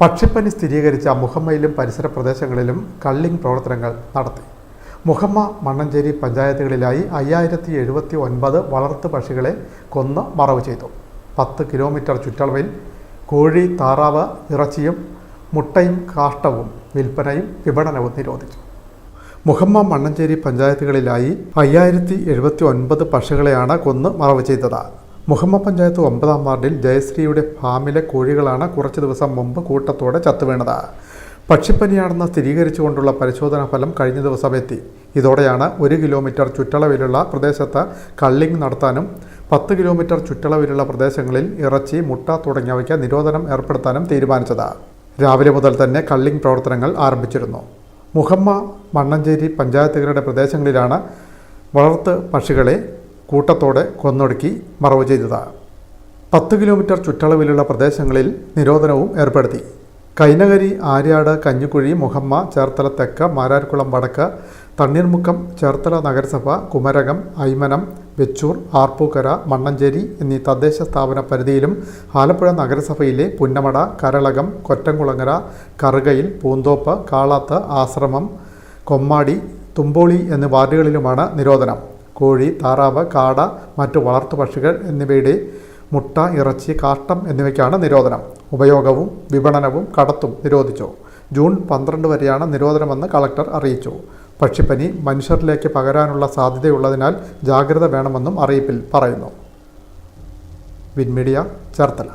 പക്ഷിപ്പനി സ്ഥിരീകരിച്ച മുഹമ്മയിലും പരിസര പ്രദേശങ്ങളിലും കള്ളിംഗ് പ്രവർത്തനങ്ങൾ നടത്തി. മുഹമ്മ മണ്ണഞ്ചേരി പഞ്ചായത്തുകളിലായി അയ്യായിരത്തി എഴുപത്തി ഒൻപത് വളർത്തു പക്ഷികളെ കൊന്ന് മറവ് ചെയ്തു. പത്ത് കിലോമീറ്റർ ചുറ്റളവിൽ കോഴി താറാവ് ഇറച്ചിയും മുട്ടയും കാഷ്ടവും വിൽപ്പനയും വിപണനവും നിരോധിച്ചു. മുഹമ്മ മണ്ണഞ്ചേരി പഞ്ചായത്തുകളിലായി അയ്യായിരത്തി എഴുപത്തി ഒൻപത് പക്ഷികളെയാണ് കൊന്ന് മറവ് ചെയ്തത്. മുഹമ്മ പഞ്ചായത്ത് ഒമ്പതാം വാർഡിൽ ജയശ്രീയുടെ ഫാമിലെ കോഴികളാണ് കുറച്ച് ദിവസം മുമ്പ് കൂട്ടത്തോടെ ചത്തുവീണത്. പക്ഷിപ്പനിയാണെന്ന് സ്ഥിരീകരിച്ചുകൊണ്ടുള്ള പരിശോധനാ ഫലം കഴിഞ്ഞ ദിവസം എത്തി. ഇതോടെയാണ് ഒരു കിലോമീറ്റർ ചുറ്റളവിലുള്ള പ്രദേശത്ത് കള്ളിംഗ് നടത്താനും പത്ത് കിലോമീറ്റർ ചുറ്റളവിലുള്ള പ്രദേശങ്ങളിൽ ഇറച്ചി മുട്ട തുടങ്ങിയവയ്ക്ക് നിരോധനം ഏർപ്പെടുത്താനും തീരുമാനിച്ചത്. രാവിലെ മുതൽ തന്നെ കള്ളിംഗ് പ്രവർത്തനങ്ങൾ ആരംഭിച്ചിരുന്നു. മുഹമ്മ മണ്ണഞ്ചേരി പഞ്ചായത്തുകളുടെ പ്രദേശങ്ങളിലാണ് വളർത്ത് പക്ഷികളെ കൂട്ടത്തോടെ കൊന്നൊടുക്കി മറവ് ചെയ്തത്. പത്ത് കിലോമീറ്റർ ചുറ്റളവിലുള്ള പ്രദേശങ്ങളിൽ നിരോധനവും ഏർപ്പെടുത്തി. കൈനകരി ആര്യാട് കഞ്ഞിക്കുഴി മുഹമ്മ ചേർത്തല തെക്ക് മാരാർക്കുളം വടക്ക് തണ്ണീർമുക്കം ചേർത്തല നഗരസഭ കുമരകം ഐമനം വെച്ചൂർ ആർപ്പൂക്കര മണ്ണഞ്ചേരി എന്നീ തദ്ദേശ സ്ഥാപന പരിധിയിലും ആലപ്പുഴ നഗരസഭയിലെ പുന്നമട കരളകം കൊറ്റംകുളങ്ങര കറുകയിൽ പൂന്തോപ്പ് കാളാത്ത് ആശ്രമം കൊമ്മാടി തുമ്പോളി എന്നീ വാർഡുകളിലുമാണ് നിരോധനം. കോഴി താറാവ് കാട മറ്റു വളർത്തു പക്ഷികൾ എന്നിവയുടെ മുട്ട ഇറച്ചി കാഷ്ടം എന്നിവയ്ക്കാണ് നിരോധനം. ഉപയോഗവും വിപണനവും കടത്തും നിരോധിച്ചു. ജൂൺ പന്ത്രണ്ട് വരെയാണ് നിരോധനമെന്ന് കളക്ടർ അറിയിച്ചു. പക്ഷിപ്പനി മനുഷ്യരിലേക്ക് പകരാനുള്ള സാധ്യതയുള്ളതിനാൽ ജാഗ്രത വേണമെന്നും അറിയിപ്പിൽ പറയുന്നു. വിൻമീഡിയ ചേർത്തല.